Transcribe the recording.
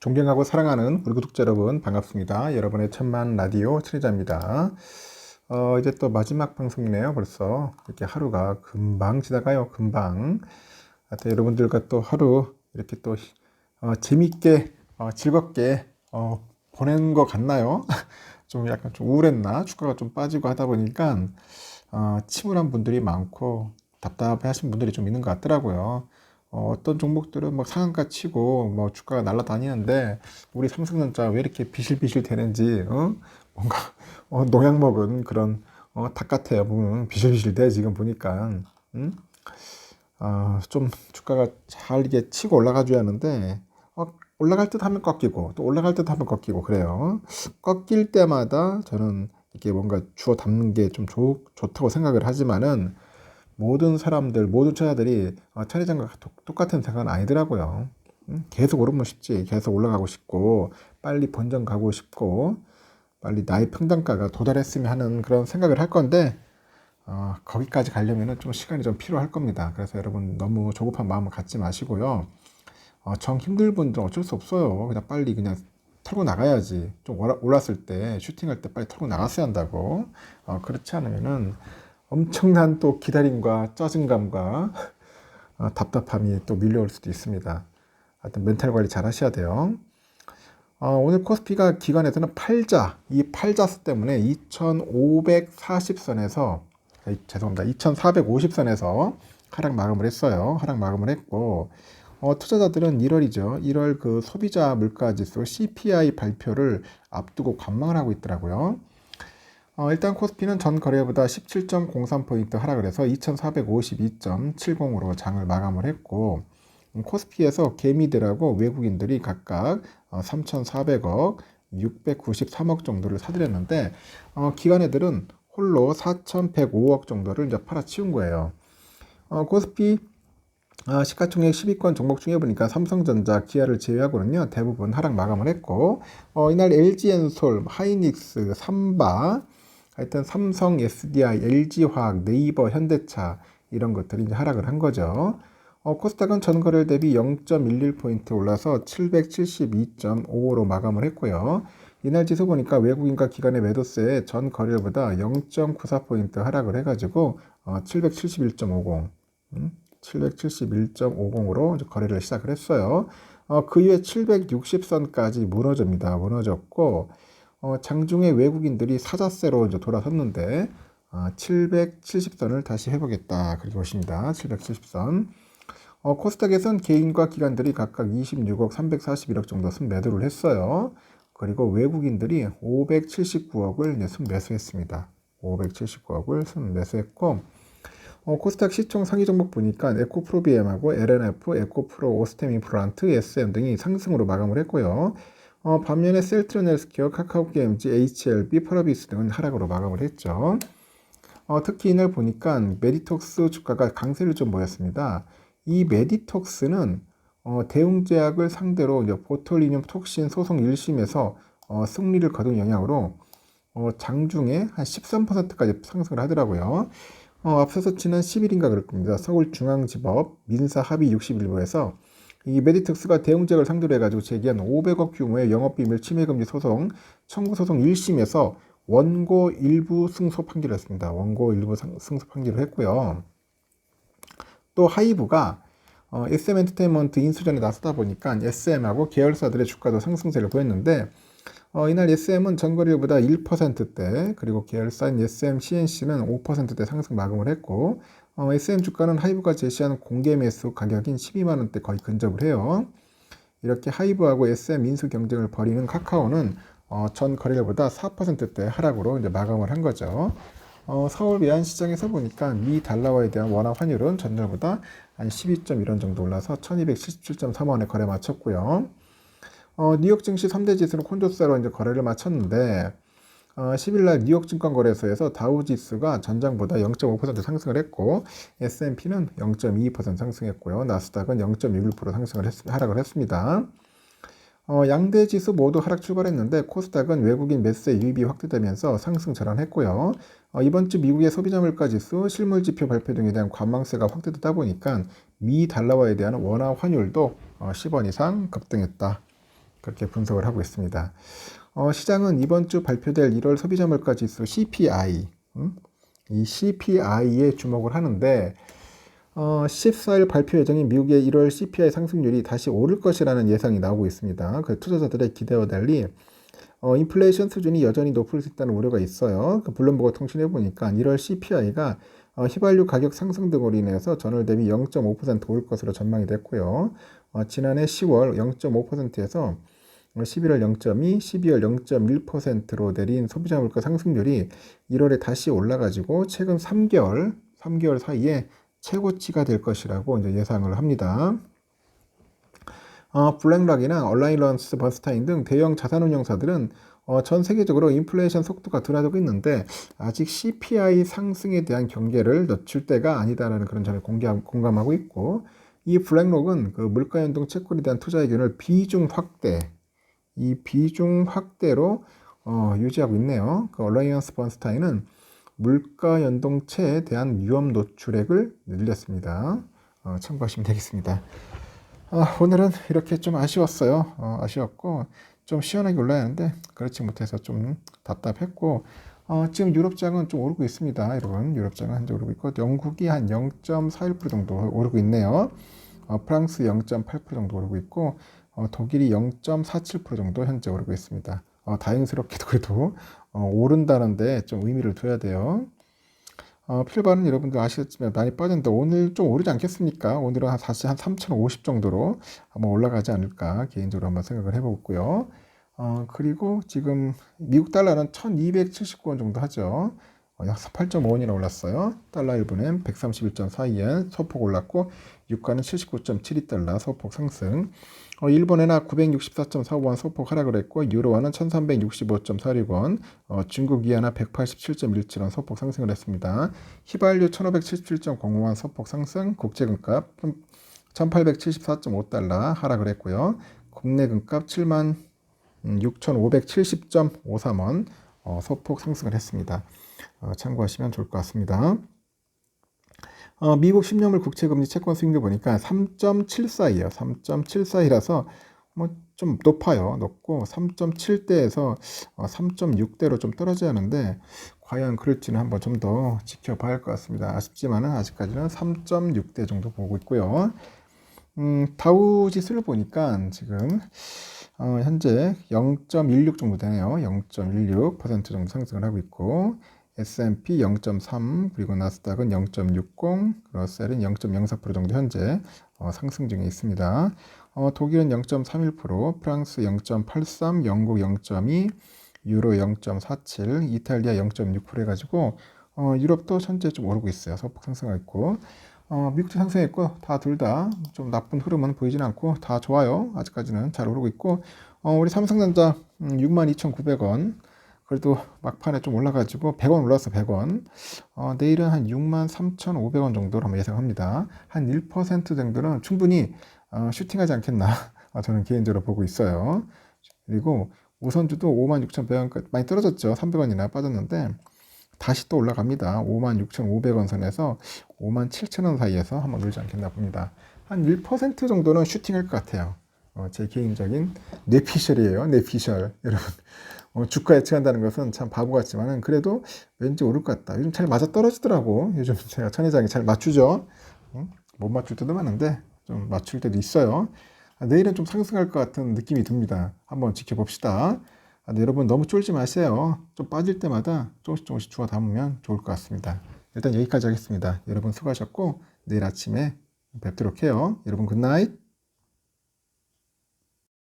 존경하고 사랑하는 우리 구독자 여러분 반갑습니다. 여러분의 천만 라디오 천혜자입니다. 어, 이제 또 마지막 방송이네요. 벌써 이렇게 하루가 금방 지나가요. 금방. 하여튼 여러분들과 또 하루 이렇게 또 어, 재밌게 어, 즐겁게 어, 보낸 것 같나요? 좀 약간 좀 우울했나? 주가가 좀 빠지고 하다 보니까 어, 침울한 분들이 많고 답답해 하신 분들이 좀 있는 것 같더라고요. 어, 어떤 종목들은 뭐 상한가 치고 뭐 주가가 날아다니는데 우리 삼성전자 왜 이렇게 비실비실 되는지 어? 뭔가 어, 농약 먹은 그런 어, 닭 같아요. 보면 비실비실 돼 지금 보니까 음? 어, 좀 주가가 잘 이게 치고 올라가줘야 하는데 어, 올라갈 듯 하면 꺾이고 또 올라갈 듯 하면 꺾이고 그래요. 꺾일 때마다 저는 이렇게 뭔가 주워 담는 게 좀 좋다고 생각을 하지만은 모든 사람들, 모든 투자들이 어, 차례장과 똑같은 생각은 아니더라고요. 계속 오르면 싶지. 계속 올라가고 싶고, 빨리 본전 가고 싶고, 빨리 나의 평단가가 도달했으면 하는 그런 생각을 할 건데, 어, 거기까지 가려면 좀 시간이 좀 필요할 겁니다. 그래서 여러분 너무 조급한 마음을 갖지 마시고요. 어, 정 힘들 분들 어쩔 수 없어요. 그냥 빨리 그냥 털고 나가야지. 좀 올랐을 때, 슈팅할 때 빨리 털고 나갔어야 한다고. 어, 그렇지 않으면은, 엄청난 또 기다림과 짜증감과 어, 답답함이 또 밀려올 수도 있습니다. 하여튼 멘탈 관리 잘 하셔야 돼요. 어, 오늘 코스피가 기관에서는 팔자, 이 팔자수 때문에 2540선에서, 죄송합니다. 2450선에서 하락 마감을 했어요. 하락 마감을 했고, 어, 투자자들은 1월이죠. 1월 그 소비자 물가 지수 CPI 발표를 앞두고 관망을 하고 있더라고요. 어, 일단 코스피는 전 거래보다 17.03포인트 하락을 해서 2452.70으로 장을 마감을 했고 음, 코스피에서 개미들하고 외국인들이 각각 어, 3,400억, 693억 정도를 사들였는데 어, 기관애들은 홀로 4,105억 정도를 이제 팔아치운 거예요. 어, 코스피 아, 시가총액 10위권 종목 중에 보니까 삼성전자, 기아를 제외하고는요 대부분 하락 마감을 했고 어, 이날 LG엔솔, 하이닉스, 삼바 하여튼 삼성, SDI, LG화학, 네이버, 현대차 이런 것들이 이제 하락을 한 거죠. 어, 코스닥은 전거래 대비 0.11포인트 올라서 772.55로 마감을 했고요. 이날 지수 보니까 외국인과 기관의 매도세에 전 거래일보다 0.94포인트 하락을 해가지고 어, 771.50, 음, 771.50으로 거래를 시작을 했어요. 어, 그 이후에 760선까지 무너집니다. 무너졌고 어, 장중에 외국인들이 사자세로 이제 돌아섰는데 어, 770선을 다시 해보겠다 그렇게 보십니다. 770선. 어, 코스닥에선 개인과 기관들이 각각 26억 341억 정도 순매도를 했어요. 그리고 외국인들이 579억을 이제 순매수했습니다. 579억을 순매수했고 어, 코스닥 시총 상위 종목 보니까 에코프로비엠하고 LNF, 에코프로, 오스템인플란트, SM 등이 상승으로 마감을 했고요. 어, 반면에 셀트론 헬스케어, 카카오 게임즈, HLB, 펄어비스 등은 하락으로 마감을 했죠. 어, 특히 이날 보니까 메디톡스 주가가 강세를 좀 보였습니다. 이 메디톡스는 어, 대웅제약을 상대로 보톨리늄 톡신 소송 1심에서 어, 승리를 거둔 영향으로 어, 장중에 한 13%까지 상승을 하더라고요. 어, 앞서서 지난 10일인가 그럴 겁니다. 서울중앙지법 민사합의 61부에서 이 메디텍스가 대웅제약을 상대로 해가지고 제기한 500억 규모의 영업비밀 침해금지 소송 청구 소송 1심에서 원고 일부 승소 판결을 했습니다. 원고 일부 승소 판결을 했고요. 또 하이브가 어, SM 엔터테인먼트 인수전에 나서다 보니까 SM하고 계열사들의 주가도 상승세를 보였는데 어, 이날 SM은 전거래일보다 1%대 그리고 계열사인 SM CNC는 5%대 상승 마감을 했고 어, SM 주가는 하이브가 제시한 공개 매수 가격인 12만 원대 거의 근접을 해요. 이렇게 하이브하고 SM 인수 경쟁을 벌이는 카카오는 어, 전 거래일보다 4%대 하락으로 이제 마감을 한 거죠. 어, 서울 외환시장에서 보니까 미 달러화에 대한 원화 환율은 전날보다 한 12.1원 정도 올라서 1277.3원에 거래 마쳤고요. 어, 뉴욕 증시 3대 지수는 콘조스로 이제 거래를 마쳤는데 어, 10일날 뉴욕 증권거래소에서 다우지수가 전장보다 0.5% 상승을 했고 S&P는 0.22% 상승했고요. 나스닥은 0.61% 상승을 했, 하락을 했습니다. 어, 양대 지수 모두 하락 출발했는데 코스닥은 외국인 매수세 유입이 확대되면서 상승 전환했고요. 어, 이번 주 미국의 소비자 물가 지수, 실물 지표 발표 등에 대한 관망세가 확대되다 보니까 미 달러화에 대한 원화 환율도 어, 10원 이상 급등했다. 그렇게 분석을 하고 있습니다. 어, 시장은 이번 주 발표될 1월 소비자 물가 지수 CPI, 음? 이 CPI에 주목을 하는데 어, 14일 발표 예정인 미국의 1월 CPI 상승률이 다시 오를 것이라는 예상이 나오고 있습니다. 그 투자자들의 기대와 달리 어, 인플레이션 수준이 여전히 높을 수 있다는 우려가 있어요. 그 블룸버그 통신에 보니까 1월 CPI가 어, 휘발유 가격 상승 등으로 인해서 전월 대비 0.5%올 것으로 전망이 됐고요. 어, 지난해 10월 0.5%에서 11월 0.2, 12월 0.1%로 내린 소비자 물가 상승률이 1월에 다시 올라가지고 최근 3개월, 3개월 사이에 최고치가 될 것이라고 이제 예상을 합니다. 어, 블랙락이나 얼라이런스 버스타인 등 대형 자산운용사들은 어, 전 세계적으로 인플레이션 속도가 둔화되고 있는데 아직 CPI 상승에 대한 경계를 늦출 때가 아니다라는 그런 점을 공감하고 있고 이 블랙록은 그 물가연동 채권에 대한 투자 의견을 비중 확대, 이 비중 확대로 어, 유지하고 있네요. 그 얼라이언스 번스타인은 물가 연동체에 대한 위험 노출액을 늘렸습니다. 어, 참고하시면 되겠습니다. 아, 오늘은 이렇게 좀 아쉬웠어요. 어, 아쉬웠고 좀 시원하게 올라야 하는데 그렇지 못해서 좀 답답했고 어, 지금 유럽장은 좀 오르고 있습니다. 여러분 유럽장은 현재 오르고 있고 영국이 한 0.41% 정도 오르고 있네요. 어, 프랑스 0.8% 정도 오르고 있고 어, 독일이 0.47% 정도 현재 오르고 있습니다. 어, 다행스럽게도 그래도 어, 오른다는데 좀 의미를 둬야 돼요. 어, 필바는 여러분들 아시겠지만 많이 빠졌는데 오늘 좀 오르지 않겠습니까? 오늘은 한 다시 한 3,050 정도로 한번 올라가지 않을까 개인적으로 한번 생각을 해보고요. 어, 그리고 지금 미국 달러는 1,279원 정도 하죠. 어, 약 8.5원이나 올랐어요. 달러 1분엔 131.42엔 소폭 올랐고 유가는 79.72달러 소폭 상승. 어, 일본에나 964.45원 소폭 하락을 했고 유로화는 1365.46원, 어, 중국 이하나 187.17원 소폭 상승을 했습니다. 휘발유 1577.05원 소폭 상승, 국제금값 1874.5달러 하락을 했고요. 국내 금값 7만 6,570.53원 어, 소폭 상승을 했습니다. 어, 참고하시면 좋을 것 같습니다. 어, 미국 10년물 국채금리 채권 수익률 보니까 3.74예요. 3.74이라서 뭐 좀 높아요. 높고 3.7대에서 어, 3.6대로 좀 떨어져야 하는데 과연 그럴지는 한번 좀 더 지켜봐야 할 것 같습니다. 아쉽지만은 아직까지는 3.6대 정도 보고 있고요. 음, 다우 지수를 보니까 지금 어, 현재 0.16 정도 되네요. 0.16% 정도 상승을 하고 있고 S&P 0.3 그리고 나스닥은 0.60 러셀은 0.04% 정도 현재 어, 상승 중에 있습니다. 어, 독일은 0.31% 프랑스 0.83 영국 0.2 유로 0.47 이탈리아 0.6% 해가지고 어, 유럽도 현재 좀 오르고 있어요. 소폭 상승하고 있고 어, 미국도 상승했고 다 둘 다 좀 나쁜 흐름은 보이진 않고 다 좋아요. 아직까지는 잘 오르고 있고 어, 우리 삼성전자 음, 62,900원 그래도 막판에 좀 올라가지고 100원 올랐어 100원. 어, 내일은 한 63,500원 정도로 한번 예상합니다. 한 1% 정도는 충분히 어, 슈팅하지 않겠나 어, 저는 개인적으로 보고 있어요. 그리고 우선주도 56,100원까지 많이 떨어졌죠. 300원이나 빠졌는데 다시 또 올라갑니다. 56,500원 선에서 57,000원 사이에서 한번 놀지 않겠나 봅니다. 한 1% 정도는 슈팅할 것 같아요 어, 제 개인적인 뇌피셜이에요 뇌피셜 여러분 어, 주가 예측한다는 것은 참 바보 같지만은 그래도 왠지 오를 것 같다. 요즘 잘 맞아 떨어지더라고. 요즘 제가 천회장이 잘 맞추죠. 응? 못 맞출 때도 많은데 좀 맞출 때도 있어요. 아, 내일은 좀 상승할 것 같은 느낌이 듭니다. 한번 지켜봅시다. 아, 여러분 너무 쫄지 마세요. 좀 빠질 때마다 조금씩 조금씩 주워 담으면 좋을 것 같습니다. 일단 여기까지 하겠습니다. 여러분 수고하셨고 내일 아침에 뵙도록 해요. 여러분 굿나잇.